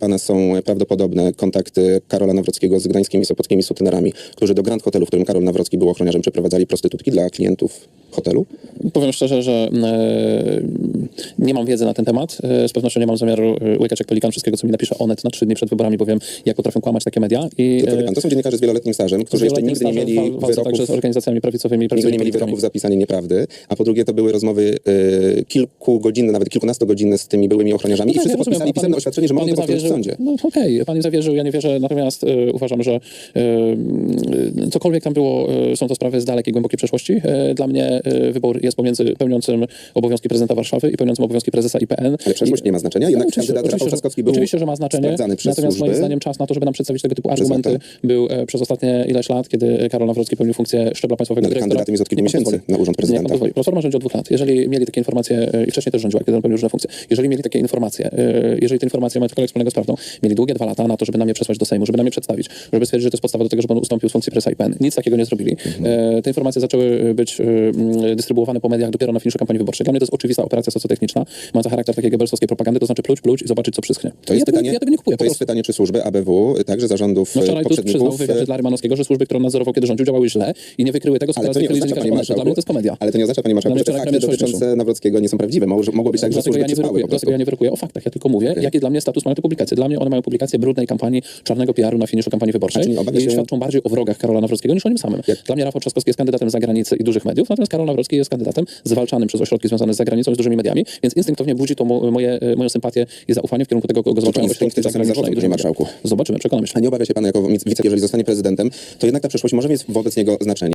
Pana są prawdopodobne kontakty Karola Nawrockiego z gdańskimi, sopockimi sutenerami, którzy do Grand Hotelu, w którym Karol Nawrocki był ochroniarzem, przeprowadzali prostytutki dla klientów hotelu? Powiem szczerze, że e, nie mam wiedzy na ten temat. E, z pewnością nie mam zamiaru e, łykać jak pelikan wszystkiego, co mi napisze Onet na trzy dni przed wyborami, bo wiem, jak potrafią kłamać takie media. I, pan, to są dziennikarze z wieloletnim stażem, którzy jeszcze wieloletnim nigdy nie mieli wyroków także z organizacjami prawicowymi. Nigdy nie mieli prawicowymi wyroków za nieprawdy, a po drugie to były rozmowy y, kilkugodzinne, nawet kilkunastogodzinne z tymi byłymi ochroniarzami i tak, wszyscy ja podpisali pisemne oświadczenie, że mogą to powtórzyć w zawierzył- sądzie. No okej, pan nie zawierzył, ja nie wierzę, natomiast uważam, że cokolwiek tam było, są to sprawy z dalekiej, głębokiej przeszłości. Dla mnie e, wybór jest pomiędzy pełniącym obowiązki prezydenta Warszawy i pełniącym obowiązki prezesa IPN. Ale przeszłość nie ma znaczenia, jednak No, oczywiście, kandydat oczywiście, Trzaskowski był oczywiście, że ma znaczenie. Natomiast służby. moim zdaniem czas na to, żeby nam przedstawić tego typu argumenty lata. był e, przez ostatnie ileś lat, kiedy Karol Nawrocki pełnił funkcję szczebla państwowego Ale dyrektora. kandydatem jest od kilku Nie miesięcy na urząd Nie, prezydenta. pozwoli. Platforma rządzi od dwóch lat. Jeżeli mieli takie informacje, e, i wcześniej też rządziła, kiedy on pełnił różne funkcje, jeżeli mieli takie informacje, e, jeżeli te informacje mają cokolwiek wspólnego z prawdą, mieli długie dwa lata na to, żeby nam je przesłać do Sejmu, żeby nam je przedstawić, żeby stwierdzić, że to jest podstawa do tego, żeby on ustąpił z funkcji presa IPN. Nic takiego nie zrobili. E, Te informacje zaczęły być dystrybuowane po mediach dopiero na finiszu kampanii wyborczej. Dla mnie to jest oczywista operacja socjotechniczna, mająca charakter takiej gebelsowskiej propagandy, to znaczy pluć, pluć i zobaczyć, co przyschnie. To jest ja, pytanie, tego, ja tego nie kupuję. to jest pytanie, czy służby ABW, także zarządów No e, wczoraj tu przyznał w poprzedników... wywiadzie dla Rymanowskiego, że służby, które on nadzorował, kiedy rządził, działały źle i nie wykryły tego, co teraz wykryli dziennikarze Onetu. Dla mnie to jest komedia. Ale to nie oznacza, panie marszałku, mnie że te wczoraj fakty dotyczące Nawrockiego nie są prawdziwe. Mogło, być tak, że służby ja nie wyrokuję, dlatego ja nie wyrokuję o faktach, ja tylko mówię, jaki dla mnie status mają te publikacje. Dla mnie one mają publikację brudnej kampanii, czarnego PR-u na finiszu kampanii wyborczej i świadczą bardziej o wrogach Karola Nawrockiego niż o nim samym. Dla mnie Rafał Trzaskowski jest kandydatem zagranicy i dużych mediów, natomiast Karol Nawrocki jest kandydatem zwalczanym przez ośrodki związane z zagranicą i z dużymi mediami, więc instynktownie budzi to mo, moje, e, moją sympatię i zaufanie w kierunku tego, kogo zwalczają ośrodki i marszałku. Zobaczymy, przekonamy się. A nie obawia się pan jako wice, jeżeli zostanie prezydentem, to jednak ta przeszłość może mieć wobec niego znaczenie.